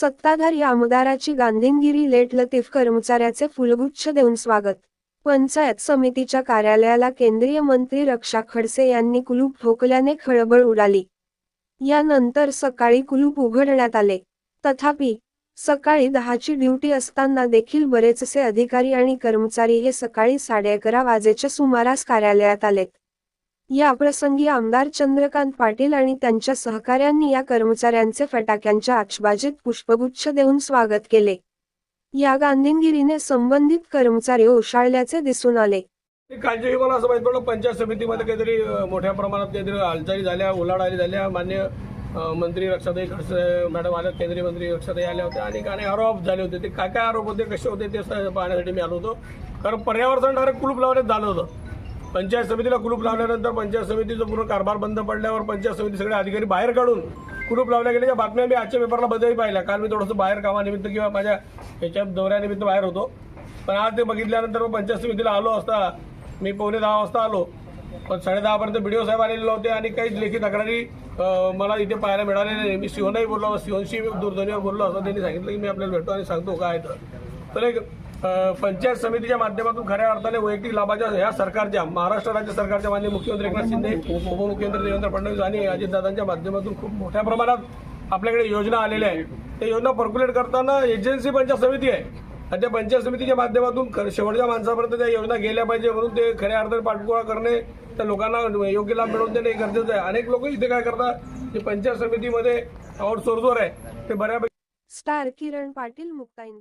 सत्ताधारी आमदाराची गांधीगिरी लेट लतीफ कर्मचाऱ्याचे फुलगुच्छ देऊन स्वागत. पंचायत समितीच्या कार्यालयाला केंद्रीय मंत्री रक्षा खडसे यांनी कुलूप ठोकल्याने खळबळ उडाली. यानंतर सकाळी कुलूप उघडण्यात आले. तथापि सकाळी दहाची ड्युटी असताना देखील बरेचसे अधिकारी आणि कर्मचारी हे सकाळी साडे अकरा वाजेच्या सुमारास कार्यालयात आलेत. या प्रसंगी आमदार चंद्रकांत पाटील आणि त्यांच्या सहकाऱ्यांनी या कर्मचाऱ्यांचे फटाक्यांच्या आक्षबाजीत पुष्पगुच्छ देऊन स्वागत केले. या गांधीगिरीने संबंधित कर्मचारी ओशाळल्याचे दिसून आले. कालच्या मला असं माहीत पडलं पंचायत समितीमध्ये काहीतरी मोठ्या प्रमाणात काहीतरी हालचाली झाल्या उलाढाली झाल्या. मान्य मंत्री रक्षाताई खडसे मॅडम आल्या केंद्रीय मंत्री रक्षाताई आल्या होत्या. आणि काही आरोप झाले होते. ते काय काय आरोप होते कसे होते ते पाहण्यासाठी मी आलो होतो. कारण पर्यावरण डायरेक्ट कुलूप लावण्यात झालं होतं. पंचायत समितीला कुलूप लावल्यानंतर पंचायत समितीचा पूर्ण कारभार बंद पडल्यावर पंचायत समिती सगळे अधिकारी बाहेर काढून कुलूप लावल्या गेल्याच्या बातम्या मी आजच्या पेपरला बदलही पाहिल्या. काल मी थोडंसं बाहेर कामानिमित्त किंवा माझ्या याच्या दौऱ्यानिमित्त बाहेर होतो. पण आज ते बघितल्यानंतर मग पंचायत समितीला आलो असता मी पावणे दहा वाजता आलो. पण साडेदहापर्यंत बीडीओ साहेब आलेले होते आणि काहीच लेखी तक्रारी मला इथे पाहायला मिळाले नाही. मी सिहोनही बोललो सिंहशी दूरध्वनीवर बोललो असं त्यांनी सांगितलं की मी आपल्याला भेटतो आणि सांगतो काय तर. तर एक पंचायत समितीच्या माध्यमातून खऱ्या अर्थाने वैयक्तिक लाभाच्या ह्या सरकारच्या महाराष्ट्र राज्य सरकारच्या माननीय मुख्यमंत्री एकनाथ शिंदे उपमुख्यमंत्री देवेंद्र फडणवीस आणि अजितदादांच्या माध्यमातून खूप मोठ्या प्रमाणात आपल्याकडे योजना आलेल्या आहेत. त्या योजना पर्क्युलेट करताना एजन्सी पंचायत समिती आहे. आणि त्या पंचायत समितीच्या माध्यमातून शेवटच्या माणसापर्यंत त्या योजना गेल्या पाहिजे म्हणून ते खऱ्या अर्थाने पाठपुरा करणे त्या लोकांना योग्य लाभ मिळवून देणे हे गरजेचं आहे. अनेक लोक इथे काय करतात ते पंचायत समितीमध्ये आउटसोर्सवर आहे. ते बऱ्यापैकी स्टार किरण पाटील मुक्ताईन